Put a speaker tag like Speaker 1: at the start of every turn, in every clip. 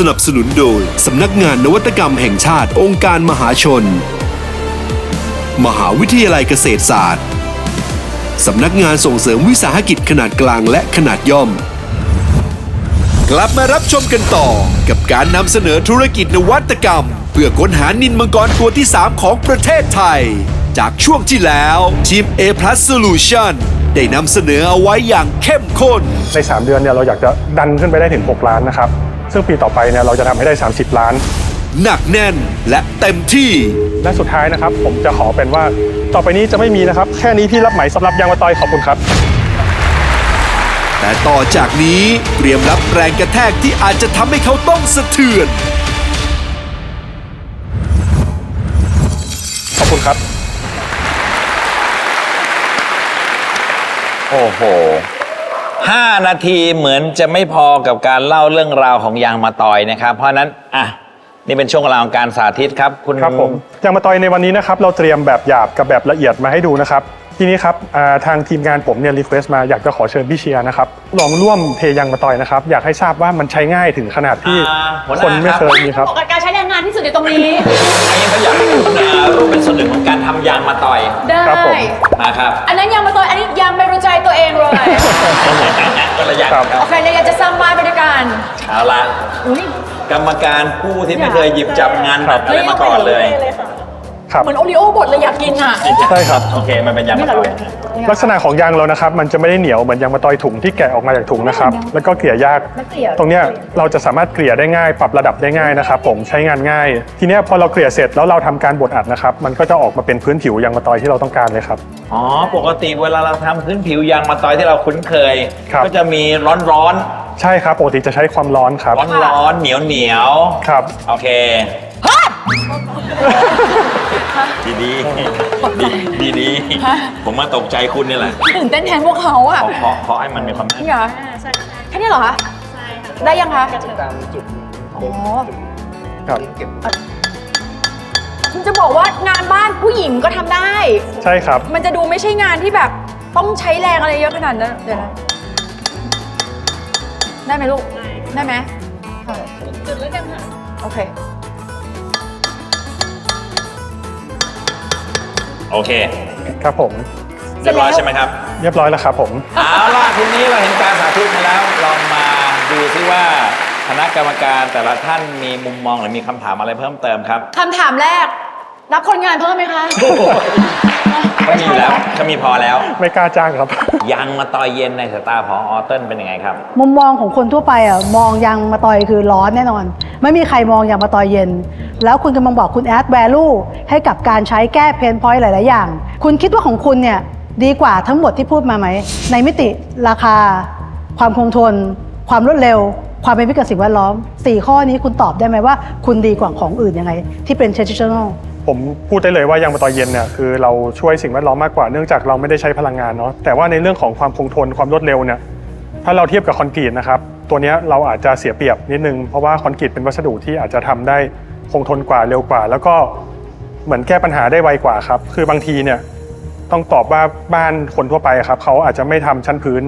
Speaker 1: สนับสนุนโดย สำนักงานนวัตกรรมแห่งชาติองค์การมหาชน มหาวิทยาลัยเกษตรศาสตร์ สำนักงานส่งเสริมวิสาหกิจขนาดกลางและขนาดย่อม กลับมารับชมกันต่อกับการนำเสนอธุรกิจนวัตกรรม เพื่อค้นหานินมังกรตัวที่ 3 ของประเทศไทย จากช่วงที่แล้วทีม A Plus Solution ได้นำเสนอเอาไว้อย่างเข้มข้น
Speaker 2: ใน 3 เดือนเนี่ยเราอยากจะดันขึ้นไปได้ถึง 6 ล้านนะครับ ซึ่งปีต่อไปเนี่ยเราจะทำให้ได้ 30 ล้าน
Speaker 1: หนักแน่นและเต็มที่
Speaker 2: และสุดท้ายนะครับ ผมจะขอเป็นว่าต่อไปนี้จะไม่มีนะครับ แค่นี้พี่รับไหมสำหรับยางมะตอยขอบคุณครับ
Speaker 1: แต่ต่อจากนี้เตรียมรับแรงกระแทกที่อาจจะทำให้เขาต้องสะเทือน
Speaker 2: ขอบคุณครับ
Speaker 3: โอ้โห ห้านาทีเหมือนจะไม่พอกับการเล่าเรื่องราวของยางมาตอยนะครับ เพราะฉะนั้นอะนี่เป็นช่วงเวลาของการสาธิตครับ คุณ
Speaker 2: ครับผมยางมาตอยในวันนี้นะครับ เราเตรียมแบบหยาบกับแบบละเอียดมาให้ดูนะครับ ทีนี้ครับอ่าทางทีมงานผมเนี่ยรีเควสต์มาอยากจะขอเชิญพี่เชียร์นะครับลองร่วมเทยางมะตอยนะครับ อยากให้ทราบว่ามันใช้ง่ายถึงขนาดที่
Speaker 3: อ่าหัวห
Speaker 2: คน
Speaker 3: น้า
Speaker 2: ไม่
Speaker 3: ครับ
Speaker 2: เคยมีครับ
Speaker 4: เหมาะกับการใช้แรงงานที่สุดในตรงนี้
Speaker 3: อันนี้เขาอยากให้คุณอ่าร่วมเป็นส่วนหนึ่งของการทำยางมาตอย
Speaker 4: ได้
Speaker 2: ครับผม
Speaker 3: นะครับ
Speaker 4: อันนั้นยังมาตัวอันนี้ยังไม่รู้ใจตัวเองเลย
Speaker 3: ก็ระยะ
Speaker 2: ครับ
Speaker 3: ครับ
Speaker 4: โอเคเราอยากจะสร้างบ้านไปด้วยกัน
Speaker 3: เอาละ
Speaker 4: อุ้ย
Speaker 3: กรรมการผู้ที่ไม่เคยหยิบจับงานหนักอะไรมาก่อนเลย
Speaker 2: ครับ
Speaker 4: เหมือนโอริโอ้บดเลยอยากกินอะ
Speaker 2: ใช่ครับ
Speaker 3: โอเค มันเป็นยางมาตอย
Speaker 2: ลักษณะของยางเรานะครับ มันจะไม่ได้เหนียวเหมือนยางมะตอยถุงที่แกะออกมาจากถุงนะครับ แล้วก็เกลี่ยยาก
Speaker 4: แล้วเกลี่ย
Speaker 2: ตรงเนี้ยเราจะสามารถเกลี่ยได้ง่าย ปรับระดับได้ง่ายนะครับ ผมใช้งานง่าย ทีเนี้ยพอเราเกลี่ยเสร็จแล้วเราทำการบดอัดนะครับ มันก็จะออกมาเป็นพื้นผิวยางมะตอยที่เราต้องการเลยครับ
Speaker 3: อ๋อ ปกติเวลาเราทำพื้นผิวยางมาตอยที่เราคุ้นเคย
Speaker 2: ครับ
Speaker 3: ก็จะมีร้อนร้อน
Speaker 2: ใช่ครับปกติจะใช้ความร้อนครับ
Speaker 3: ร้อนร้อนๆเหนียวเหนียวๆ
Speaker 2: ครับ
Speaker 3: โอเค ดีดีดีดีดีผมมาตกใจคุณนี่แหละ
Speaker 4: ตื่นเต้นแทนพวกเขาอะ
Speaker 3: ขอขอขอให้มันมีความ
Speaker 4: นี่เหรอแค่นี้เหรอคะได้ยังคะอ๋อ
Speaker 2: ครับ
Speaker 4: คุณจะบอกว่างานบ้านผู้หญิงก็ทำได้
Speaker 2: ใช่ครับ
Speaker 4: มันจะดูไม่ใช่งานที่แบบต้องใช้แรงอะไรเยอะขนาดนั้นเดี๋ยวนะได้ไหมลูก ได้ไหมค่ะจุดแล้วกันค่ะ โอเค
Speaker 3: โอเค
Speaker 2: ครับผม
Speaker 3: เรียบร้อยใช่ไหมครับ
Speaker 2: เรียบร้อยแล้วครับผม
Speaker 3: เอาล่ะทีนี้เราเห็นการสาธิตมาแล้วลองมาดูซิว่าคณะกรรมการแต่ละท่านมีมุมมองหรือมีคำถามอะไรเพิ่มเติมครับ
Speaker 4: คำถามแรก รับคนงานเพิ่มไหมคะ
Speaker 3: เขามีอยู่แล้วเขามีพอแล้ว
Speaker 2: ไม่กล้าจ้างครับ
Speaker 3: ยางมาตอยเย็นในสายตาของออเติ้ลเป็นยังไงครับ
Speaker 5: มุมมองของคนทั่วไปอะมองยางมะตอยคือร้อนแน่นอน ไม่มีใครมองยางมะตอยเย็น แล้วคุณกำลังบอกคุณแอดแวลูให้กับการใช้แก้เพนพอยต์หลาย ๆ อย่าง คุณคิดว่าของคุณเนี่ยดีกว่าทั้งหมดที่พูดมาไหม ในมิติราคา ความคงทน ความรวดเร็ว ความเป็นมิตรกับสิ่งแวดล้อม 4 ข้อนี้คุณตอบได้ไหมว่า คุณดีกว่าของอื่นยังไง ที่เป็น traditional
Speaker 2: ผมพูดได้เลยว่ายางมะตอยเย็นเนี่ยคือเราช่วยสิ่งแวดล้อมมากกว่าเนื่องจากเราไม่ได้ใช้พลังงานเนาะแต่ว่าในเรื่องของความคงทนความรวดเร็วเนี่ยถ้าเราเทียบกับคอนกรีตนะครับตัวนี้เราอาจจะเสียเปรียบนิดนึงเพราะว่าคอนกรีตเป็นวัสดุที่อาจจะทำได้คงทนกว่าเร็วกว่า แล้วก็เหมือนแก้ปัญหาได้ไวกว่าครับคือบางทีเนี่ยต้องตอบว่าบ้านคนทั่วไปครับเขาอาจจะไม่ทำชั้นพื้น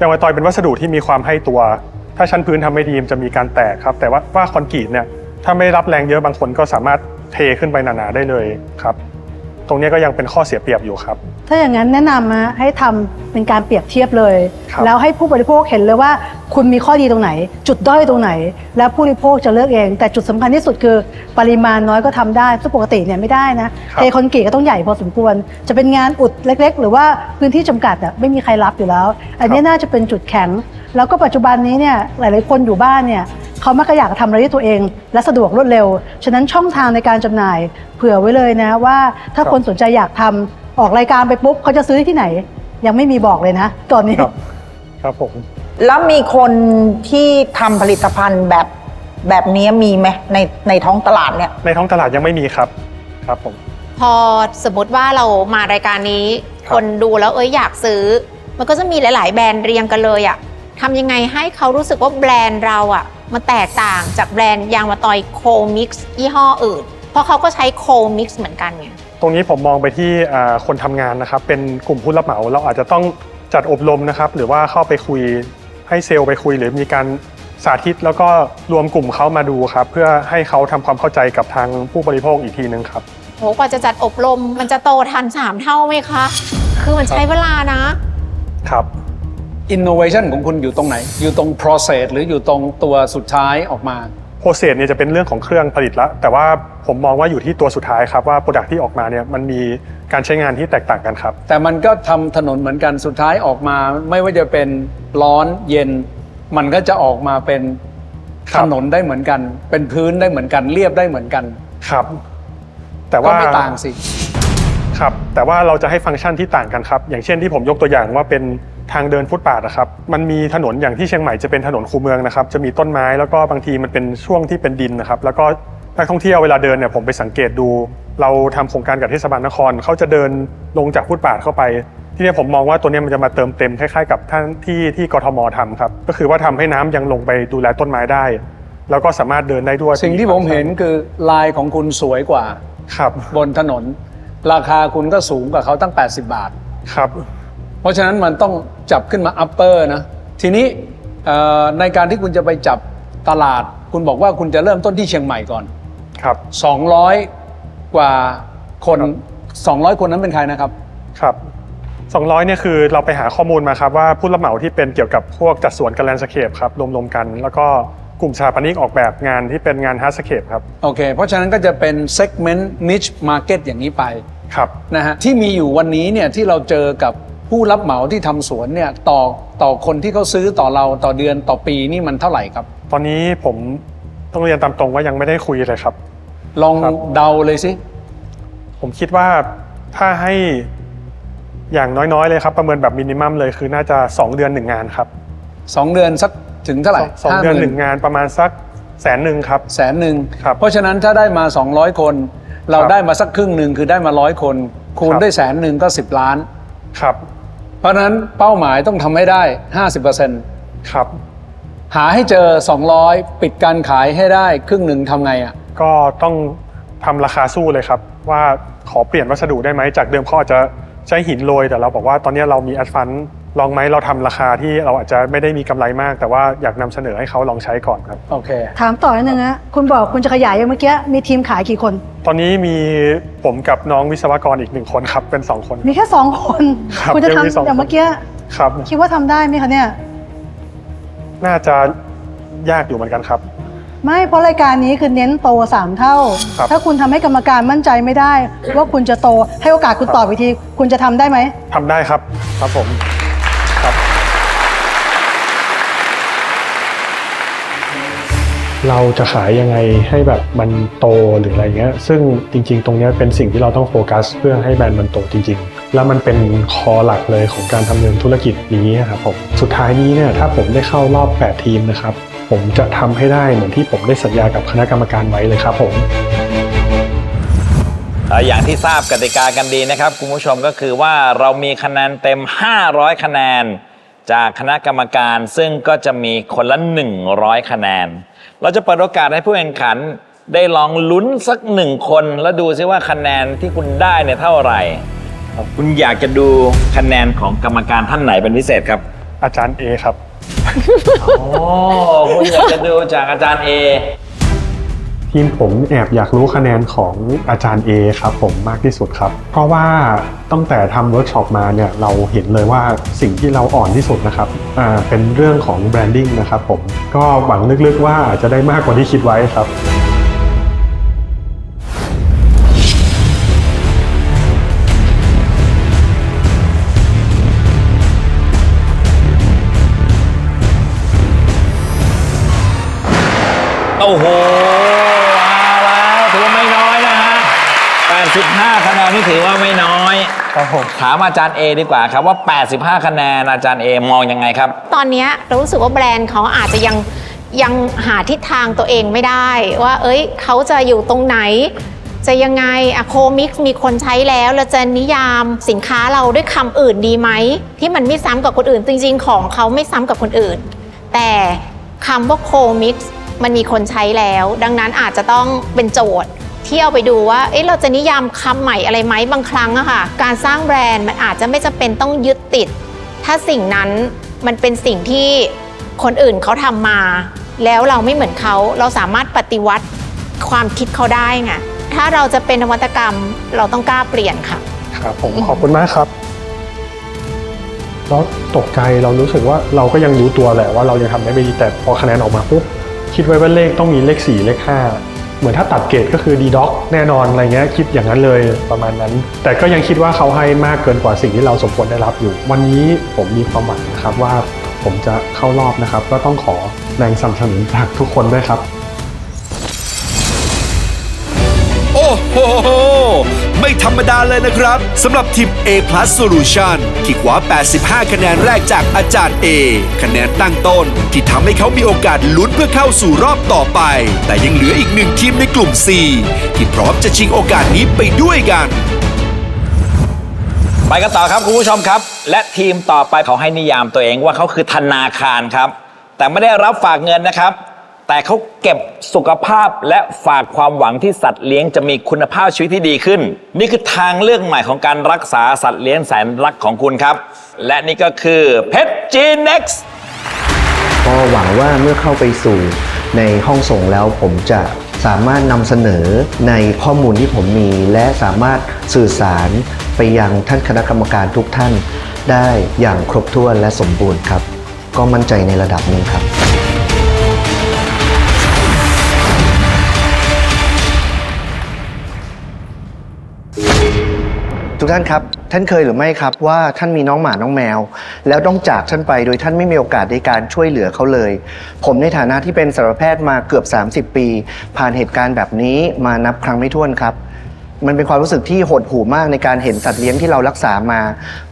Speaker 2: ยางมะตอยเป็นวัสดุที่มีความให้ตัว ถ้าชั้นพื้นทำไม่ดีมันจะมีการแตกครับแต่ว่าว่าคอนกรีตเนี่ยถ้าไม่รับแรงเยอะบางคนก็สามารถ เทขึ้นไปหนาๆได้เลยครับ ตรงเนี้ยก็ยังเป็นข้อเสียเปรียบอยู่ครับ
Speaker 5: ถ้าอย่างนั้นแนะนำนะให้ทำเป็นการเปรียบเทียบเลย
Speaker 2: ครับ
Speaker 5: แล้วให้ผู้บริโภคเห็นเลยว่า คุณมีข้อดีตรงไหน จุดด้อยตรงไหน แล้วผู้บริโภคจะเลือกเอง แต่จุดสำคัญที่สุดคือปริมาณน้อยก็ทำได้ซึ่งปกติเนี่ยไม่ได้นะเทคอนกรีตก็ต้องใหญ่พอสมควร จะเป็นงานอุดเล็ก ๆ หรือว่าพื้นที่จำกัดอะไม่มีใครรับอยู่แล้ว อันนี้น่าจะเป็นจุดแข็ง แล้วก็ปัจจุบันนี้เนี่ยหลาย ๆ คนอยู่บ้านเนี่ยเขามักจะอยากทำอะไรด้วยตัวเอง และสะดวกรวดเร็ว ฉะนั้นช่องทางในการจำหน่าย เผื่อไว้เลยนะว่าถ้า
Speaker 2: ครับ
Speaker 5: คนสนใจอยากทำออกรายการไปปุ๊บเขาจะซื้อที่ไหน ยังไม่มีบอกเลยนะ ตอนนี้
Speaker 2: ครับ ครับผม
Speaker 6: แล้วมีคนที่ทำผลิตภัณฑ์แบบแบบนี้มีไหมในในท้องตลาดเนี่ย
Speaker 2: ในท้องตลาดยังไม่มีครับ ครับผม
Speaker 7: พอสมมติว่าเรามารายการนี้
Speaker 2: ครับ
Speaker 7: คนดูแล้วเอ้ยอยากซื้อ มันก็จะมีหลาย ๆ แบรนด์เรียงกันเลยอะ ทำยังไงให้เขารู้สึกว่าแบรนด์เราอะมันแตกต่างจากแบรนด์ยางมะตอยโคมิกซ์ยี่ห้ออื่น เพราะเขาก็ใช้โคมิกซ์เหมือนกันไง
Speaker 2: ตรงนี้ผมมองไปที่อ่าคนทำงานนะครับ เป็นกลุ่มผู้รับเหมาเราอาจจะต้องจัดอบรมนะครับ หรือว่าเข้าไปคุยให้เซลล์ไปคุย หรือมีการสาธิตแล้วก็รวมกลุ่มเขามาดูครับ เพื่อให้เขาทำความเข้าใจกับทางผู้บริโภคอีกทีนึงครับ
Speaker 7: โหกว่าจะจัดอบรมมันจะโตทัน 3 เท่าไหมคะ คือมันใช้เวลานะ
Speaker 2: ครับ
Speaker 8: innovation ของคุณอยู่ตรงไหน อยู่ตรง process หรืออยู่ตรงตัวสุดท้ายออกมา
Speaker 2: โปรเซสเนี่ยจะเป็นเรื่องของเครื่องผลิตแล้วแต่ว่าผมมองว่าอยู่ที่ตัวสุดท้ายครับว่าโปรดักที่ออกมาเนี่ยมันมีการใช้งานที่แตกต่างกันครับ
Speaker 8: แต่มันก็ทำถนนเหมือนกันสุดท้ายออกมา ไม่ว่าจะเป็นร้อนเย็น มันก็จะออกมาเป็น
Speaker 2: ครั
Speaker 8: ถ
Speaker 2: บ
Speaker 8: นนได้เหมือนกัน เป็นพื้นได้เหมือนกันเรียบได้เหมือนกัน
Speaker 2: ครับ แต่
Speaker 8: ก็
Speaker 2: ว่า
Speaker 8: ไม่ต่างสิ
Speaker 2: ครับแต่ว่าเราจะให้ฟังก์ชันที่ต่างกันครับ อย่างเช่นที่ผมยกตัวอย่างว่าเป็น ทางเดินฟุตบาทนะครับ มันมีถนนอย่างที่เชียงใหม่จะเป็นถนนคูเมืองนะครับ จะมีต้นไม้แล้วก็บางทีมันเป็นช่วงที่เป็นดินนะครับ แล้วก็นักท่องเที่ยวเวลาเดินเนี่ยผมไปสังเกตดู เราทำโครงการกับเทศบาลนครเขาจะเดินลงจากฟุตบาทเข้าไป ที่นี่ผมมองว่าตัวเนี้ยมันจะมาเติมเต็มคล้ายๆกับท่านที่ที่กทมทำครับ ก็คือว่าทำให้น้ำยังลงไปดูแลต้นไม้ได้ แล้วก็สามารถเดินได้ด้วย
Speaker 8: สิ่งที่ผมเห็นคือลายของคุณสวยกว่า
Speaker 2: ครับ
Speaker 8: บนถนน ราคาคุณก็สูงกว่าเขาตั้ง 80 บาท
Speaker 2: ครับ
Speaker 8: เพราะฉะนั้นมันต้องจับขึ้นมา upper นะ ทีนี้เอ่อในการที่คุณจะไปจับตลาด คุณบอกว่าคุณจะเริ่มต้นที่เชียงใหม่ก่อน
Speaker 2: ครับ
Speaker 8: 200 กว่าคน 200 คนนั้นเป็นใครนะครับ
Speaker 2: ครับ 200เนี่ยคือเราไปหาข้อมูลมาครับว่าผู้รับเหมาที่เป็นเกี่ยวกับพวกจัดสวนกับแลนด์สเคปครับรวมๆกัน แล้วก็กลุ่มสถาปนิกออกแบบงานที่เป็นงานฮาร์ดสเคปครับ
Speaker 8: โอเค เพราะฉะนั้นก็จะเป็น segment niche market อย่างนี้ไป
Speaker 2: ครับ
Speaker 8: นะฮะ ที่มีอยู่วันนี้เนี่ยที่เราเจอกับ ผู้รับเหมาที่ทำสวนเนี่ยต่อต่อคนที่เขาซื้อต่อเราต่อเดือนต่อปีนี่มันเท่าไหร่ครับ
Speaker 2: ตอนนี้ผมต้องเรียนตามตรงว่ายังไม่ได้คุยเลยครับ
Speaker 8: ลอง
Speaker 2: ครับ
Speaker 8: เดาเลยสิ
Speaker 2: ผมคิดว่าถ้าให้อย่างน้อยๆเลยครับ ประเมินแบบมินิมัมเลยคือน่าจะ 2 เดือน1งานครับ
Speaker 8: สองเดือนสักถึงเท่าไหร่
Speaker 2: สองเดือนหนึ่งงานประมาณสักแสนหนึ่งครับ
Speaker 8: แสนหนึ่ง
Speaker 2: ครับ
Speaker 8: เพราะฉะนั้นถ้าได้มา 200 คน เรา
Speaker 2: ครับ
Speaker 8: ได้มาสักครึ่งหนึ่งคือได้มาร้อยคน คูณ
Speaker 2: ครับ
Speaker 8: ด้วยแสนหนึ่งก็ 10 ล้าน
Speaker 2: ครับ
Speaker 8: เพราะฉะนั้นเป้าหมายต้องทำให้ได้ 50%
Speaker 2: ครับ
Speaker 8: หาให้เจอ 200 ปิดการขายให้ได้ครึ่งหนึ่งทำไงอะ
Speaker 2: ก็ต้องทำราคาสู้เลยครับ ว่าขอเปลี่ยนวัสดุได้ไหมจากเดิมเขาอาจจะใช้หินโรยแต่เราบอกว่าตอนนี้เรามีแอดฟัน ลองไหมเราทำราคาที่เราอาจจะไม่ได้มีกำไรมาก แต่ว่าอยากนำเสนอให้เขาลองใช้ก่อนครับ
Speaker 8: โอเค
Speaker 5: ถามต่อนิดนึงนะคุณบอกคุณจะขยายอย่างเมื่อกี้มีทีมขายกี่คน
Speaker 2: ตอนนี้มีผมกับน้องวิศวกรอีกหนึ่งคนครับเป็นสองคน
Speaker 5: มีแค่สองคน
Speaker 2: ครับ
Speaker 5: คุณจะ
Speaker 2: ยังมีสอง
Speaker 5: ทำอย่างเมื่อกี้
Speaker 2: ครับ
Speaker 5: คิดว่าทำได้ไหมคะเนี่ย
Speaker 2: น่าจะยากอยู่เหมือนกันครับ
Speaker 5: ไม่เพราะรายการนี้คือเน้นโตสามเท่า
Speaker 2: ครับ
Speaker 5: ถ้าคุณทำให้กรรมการมั่นใจไม่ได้ ว่าคุณจะโตให้โอกาสคุณตอบอีกที คุณจะทำได้ไหม
Speaker 2: ทำได้ครับครับผม เราจะขายยังไงให้แบบมันโตหรืออะไรเงี้ย ซึ่งจริง ๆ ตรงเนี้ยเป็นสิ่งที่เราต้องโฟกัส เพื่อให้แบรนด์มันโตจริง ๆ แล้วมันเป็นคอหลักเลยของการทำเนินธุรกิจนี้ครับผม สุดท้ายนี้เนี่ยถ้าผมได้เข้ารอบ 8 ทีมนะครับ ผมจะทำให้ได้เหมือนที่ผมได้สัญญากับคณะกรรมการไว้เลยครับผม
Speaker 3: เอ่ออย่างที่ทราบกติกากันดีนะครับคุณผู้ชมก็คือว่าเรามีคะแนนเต็ม 500 คะแนน จากคณะกรรมการซึ่งก็จะมีคนละ 100 คะแนน เราจะเปิดโอกาสให้ผู้แข่งขัน ได้ลองลุ้นสักหนึ่งคน แล้วดูซิว่าคะแนนที่คุณได้เนี่ยเท่าไหร่ คุณอยากจะดูคะแนนของกรรมการท่านไหนเป็นพิเศษครับ
Speaker 2: อาจารย์เอครับ
Speaker 3: โอ้คุณอยากจะดูจากอาจารย์เอ
Speaker 2: ทีมผมแอบอยากรู้คะแนนของอาจารย์ A ครับผมมากที่สุดครับ เพราะว่าตั้งแต่ทำเวิร์กช็อปมาเนี่ยเราเห็นเลยว่าสิ่งที่เราอ่อนที่สุดนะครับอ่าเป็นเรื่องของแบรนดิ้งนะครับผมก็หวังลึกๆว่าอาจจะได้มากกว่าที่คิดไว้ครับ
Speaker 3: โอ้โห 85 คะแนนนี่ถือว่าไม่น้อย
Speaker 2: ครับผม
Speaker 3: ถามอาจารย์เอดีกว่าครับว่า 85 คะแนนอาจารย์เอมองยังไงครับ
Speaker 7: ตอนเนี้ยเรารู้สึกว่าแบรนด์เขาอาจจะยังยังหาทิศทางตัวเองไม่ได้ ว่า เอ้ยเขาจะอยู่ตรงไหน จะยังไงอะโคมิกมีคนใช้แล้วเราจะนิยามสินค้าเราด้วยคำอื่นดีไหม ที่มันไม่ซ้ำกับคนอื่น จริงๆ ของเขาไม่ซ้ำกับคนอื่น แต่คำว่าโคมิกมันมีคนใช้แล้ว ดังนั้นอาจจะต้องเป็นโจทย์ ที่เอาไปดูว่า เอ๊ะเราจะนิยามคำใหม่อะไรไหมบางครั้งอะค่ะ การสร้างแบรนด์มันอาจจะไม่จำเป็นต้องยึดติด ถ้าสิ่งนั้นมันเป็นสิ่งที่คนอื่นเขาทำมา แล้วเราไม่เหมือนเขาเราสามารถปฏิวัติความคิดเขาได้ไงถ้าเราจะเป็นนวัตกรรมเราต้องกล้าเปลี่ยนค่ะ
Speaker 2: ครับผมขอบคุณมากครับแล้วตกใจเรารู้สึกว่าเราก็ยังรู้ตัวแหละว่าเรายังทำได้ไม่ดีแต่พอคะแนนออกมาปุ๊บคิดไว้ว่าเลขต้องมีเลข4เลข5 เหมือนถ้าตัดเกรดก็คือดีด็อกแน่นอนอะไรเงี้ยคิดอย่างนั้นเลยประมาณนั้น แต่ก็ยังคิดว่าเขาให้มากเกินกว่าสิ่งที่เราสมควรได้รับอยู่ วันนี้ผมมีความหวังนะครับว่าผมจะเข้ารอบนะครับ ก็ต้องขอแรงสนับสนุนจากทุกคนด้วยครับ
Speaker 1: โอ้โห ไม่ธรรมดาเลยนะครับสำหรับทีม A Plus Solution ที่คว้า 85 คะแนนแรกจากอาจารย์ A คะแนนตั้งต้น ที่ทำให้เขามีโอกาสลุ้นเพื่อเข้าสู่รอบต่อไป แต่ยังเหลืออีกหนึ่งทีมในกลุ่ม C ที่พร้อมจะชิงโอกาสนี้ไปด้วยกัน
Speaker 3: ไปกันต่อครับคุณผู้ชมครับ และทีมต่อไปเขาให้นิยามตัวเองว่าเขาคือธนาคารครับ แต่ไม่ได้รับฝากเงินนะครับ แต่เขาเก็บสุขภาพและฝากความหวังที่สัตว์เลี้ยงจะมีคุณภาพชีวิตที่ดีขึ้น นี่คือทางเลือกใหม่ของการรักษาสัตว์เลี้ยงแสนรักของคุณครับ และนี่ก็คือเพชรจีเน็กซ์
Speaker 9: ก็หวังว่าเมื่อเข้าไปสู่ในห้องส่งแล้วผมจะสามารถนำเสนอในข้อมูลที่ผมมี และสามารถสื่อสารไปยังท่านคณะกรรมการทุกท่าน ได้อย่างครบถ้วนและสมบูรณ์ครับ ก็มั่นใจในระดับหนึ่งครับ ทุกท่านครับ ท่านเคยหรือไม่ครับว่าท่านมีน้องหมาน้องแมว แล้วต้องจากท่านไปโดยท่านไม่มีโอกาสในการช่วยเหลือเขาเลย ผมในฐานะที่เป็นสัตวแพทย์มาเกือบ 30 ปี ผ่านเหตุการณ์แบบนี้มานับครั้งไม่ถ้วนครับ มันเป็นความรู้สึกที่หดหู่มากในการเห็นสัตว์เลี้ยงที่เรารักษามา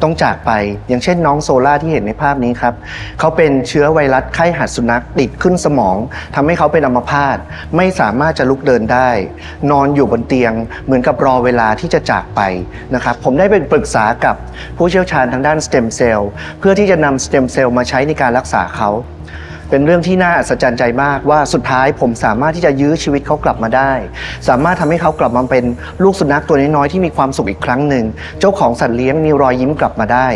Speaker 9: ต้องจากไป อย่างเช่นน้องโซล่าที่เห็นในภาพนี้ครับเขาเป็นเชื้อไวรัสไข้หัดสุนัขติดขึ้นสมองทำให้เขาเป็นอัมพาตไม่สามารถจะลุกเดินได้ นอนอยู่บนเตียง เหมือนกับรอเวลาที่จะจากไปนะครับผมได้ไปปรึกษากับผู้เชี่ยวชาญทางด้านสเต็มเซลล์เพื่อที่จะนำสเต็มเซลล์มาใช้ในการรักษาเขา เป็นเรื่องที่น่าอัศจรรย์ใจมากว่าสุดท้ายผมสามารถที่จะยื้อชีวิตเขากลับมาได้ สามารถทำให้เขากลับมาเป็นลูกสุนัขตัวน้อยๆที่มีความสุขอีกครั้งหนึ่งเจ้าของสัตว์เลี้ยงมีรอยยิ้มกลับมาได้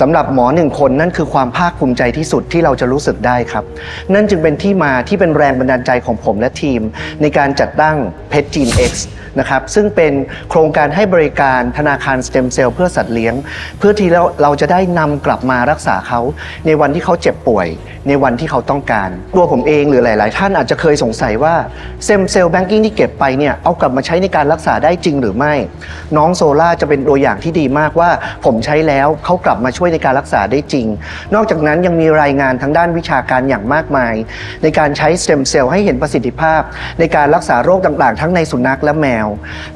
Speaker 9: สำหรับหมอหนึ่งคนนั่นคือความภาคภูมิใจที่สุดที่เราจะรู้สึกได้ครับ นั่นจึงเป็นที่มาที่เป็นแรงบันดาลใจของผมและทีม ในการจัดตั้งเพชรจีน X นะครับซึ่งเป็นโครงการให้บริการธนาคารสเต็มเซลล์เพื่อสัตว์เลี้ยง เพื่อที่เราเราจะได้นำกลับมารักษาเขาในวันที่เขาเจ็บป่วยในวันที่เขาต้องการ ตัวผมเองหรือหลาย ๆ ท่านอาจจะเคยสงสัยว่าสเต็มเซลล์แบงกิ้งที่เก็บไปเนี่ยเอากลับมาใช้ในการรักษาได้จริงหรือไม่ น้องโซล่าจะเป็นตัวอย่างที่ดีมากว่า ผมใช้แล้วเขากลับมาช่วยในการรักษาได้จริง นอกจากนั้นยังมีรายงานทางด้านวิชาการอย่างมากมาย ในการใช้สเต็มเซลล์ให้เห็นประสิทธิภาพ ในการรักษาโรคต่าง ๆ ทั้งในสุนัขและแมว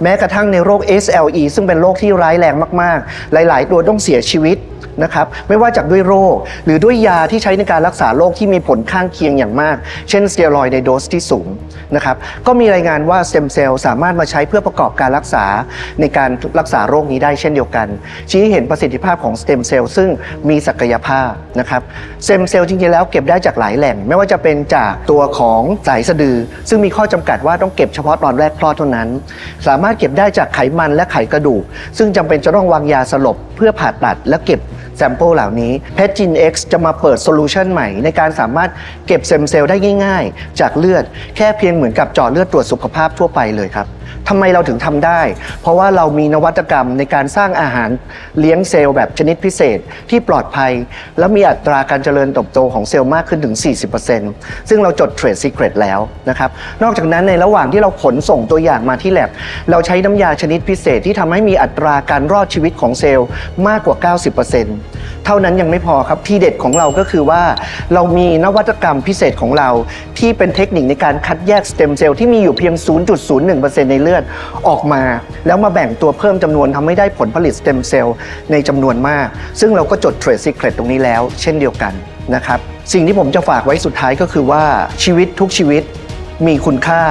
Speaker 9: แม้กระทั่งในโรค SLE ซึ่งเป็นโรคที่ร้ายแรงมาก ๆ หลาย ๆ ตัวต้องเสียชีวิตนะครับไม่ว่าจากด้วยโรค หรือด้วยยาที่ใช้ในการรักษาโรคที่มีผลข้างเคียงอย่างมาก เช่นสเตียรอยในโดสที่สูงนะครับก็มีรายงานว่าสเต็มเซลล์สามารถมาใช้เพื่อประกอบการรักษาในการรักษาโรคนี้ได้เช่นเดียวกัน ชี้เห็นประสิทธิภาพของสเต็มเซลล์ซึ่งมีศักยภาพนะครับสเต็มเซลล์จริงๆแล้วเก็บได้จากหลายแหล่ง ไม่ว่าจะเป็นจากตัวของสายสะดือ ซึ่งมีข้อจำกัดว่าต้องเก็บเฉพาะตอนแรกคลอดเท่านั้น สามารถเก็บได้จากไขมันและไขกระดูก ซึ่งจำเป็นจะต้องวางยาสลบเพื่อผ่าตัดและเก็บ แซมเปิลเหล่านี้เพชจิน X จะมาเปิดโซลูชันใหม่ในการสามารถเก็บเซมเซลล์ได้ง่าย ๆ จากเลือด แค่เพียงเหมือนกับเจาะเลือดตรวจสุขภาพทั่วไปเลยครับ ทำไมเราถึงทำได้ เพราะว่าเรามีนวัตกรรมในการสร้างอาหารเลี้ยงเซลล์แบบชนิดพิเศษที่ปลอดภัย และมีอัตราการเจริญเติบโตของเซลล์มากขึ้นถึง 40%ซึ่งเราจดเทรด s ีเ r รตแล้วนะครับ นอกจากนั้นในระหว่างที่เราขนส่งตัวอย่างมาที่แลบเราใช้น้ำยาชนิดพิเศษที่ทำให้มีอัตราการรอดชีวิตของเซลล์มากกว่า 90%เท่านั้นยังไม่พอครับที่เด็ดของเราก็คือว่า เรามีนวัตกรรมพิเศษของเรา ที่เป็นเทคนิคในการคัดแยกสเต็มเซลล์ที่มีอยู่เพียง 0.01%ในเลือดออกมา แล้วมาแบ่งตัวเพิ่มจำนวนทำให้ได้ผลผลิตสเต็มเซลล์ในจำนวนมาก ซึ่งเราก็จดเทรด s ีเ r รตตรงนี้แล้ว เช่นเดียวกันนะครับสิ่งที่ผมจะฝากไว้สุดท้ายก็คือว่าชีวิตทุกชีวิตมีคุณค่า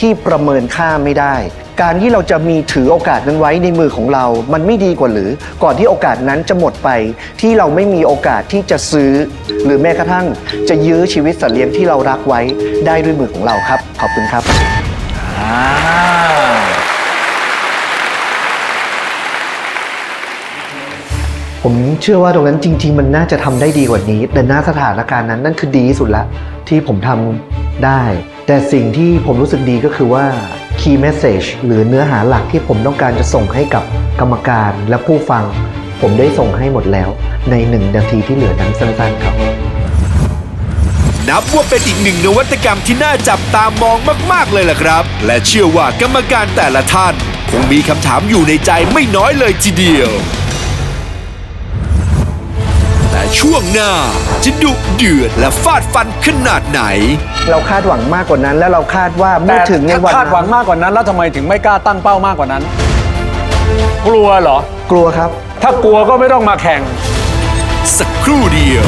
Speaker 9: ที่ประเมินค่าไม่ได้ การที่เราจะมีถือโอกาสนั้นไว้ในมือของเรา มันไม่ดีกว่าหรือ ก่อนที่โอกาสนั้นจะหมดไป ที่เราไม่มีโอกาสที่จะซื้อ หรือแม้กระทั่ง จะยื้อชีวิตสัตว์เลี้ยงที่เรารักไว้ได้ด้วยมือของเราครับ ขอบคุณครับ
Speaker 3: อ่า
Speaker 9: ผมเชื่อว่าตรงนั้นจริง ๆ มันน่าจะทำได้ดีกว่านี้ แต่หน้าสถานการณ์นั้นนั่นคือดีที่สุดละที่ผมทำได้ แต่สิ่งที่ผมรู้สึกดีก็คือว่า key message หรือเนื้อหาหลักที่ผมต้องการจะส่งให้กับกรรมการและผู้ฟัง ผมได้ส่งให้หมดแล้วในหนึ่งนาทีที่เหลือนั้นสั้นๆครับ
Speaker 1: นับว่าเป็นอีกหนึ่งนวัตกรรมที่น่าจับตามองมากๆเลยล่ะครับ และเชื่อว่ากรรมการแต่ละท่าน คงมีคำถามอยู่ในใจไม่น้อยเลยทีเดียว แต่ช่วงหน้าจะดุเดือดและฟาดฟันขนาดไหน
Speaker 9: เราคาดหวังมากกว่านั้น และเราคาดว่าเมื่
Speaker 8: แต่
Speaker 9: อถึงใน
Speaker 8: ถ้า
Speaker 9: วัน
Speaker 8: คาดหวัง
Speaker 9: นั้น
Speaker 8: มากกว่านั้น แล้วทำไมถึงไม่กล้าตั้งเป้ามากกว่านั้น กลัวเหรอ
Speaker 9: กลัวครับ
Speaker 8: ถ้ากลัวก็ไม่ต้องมาแข่ง
Speaker 1: สักครู่เดียว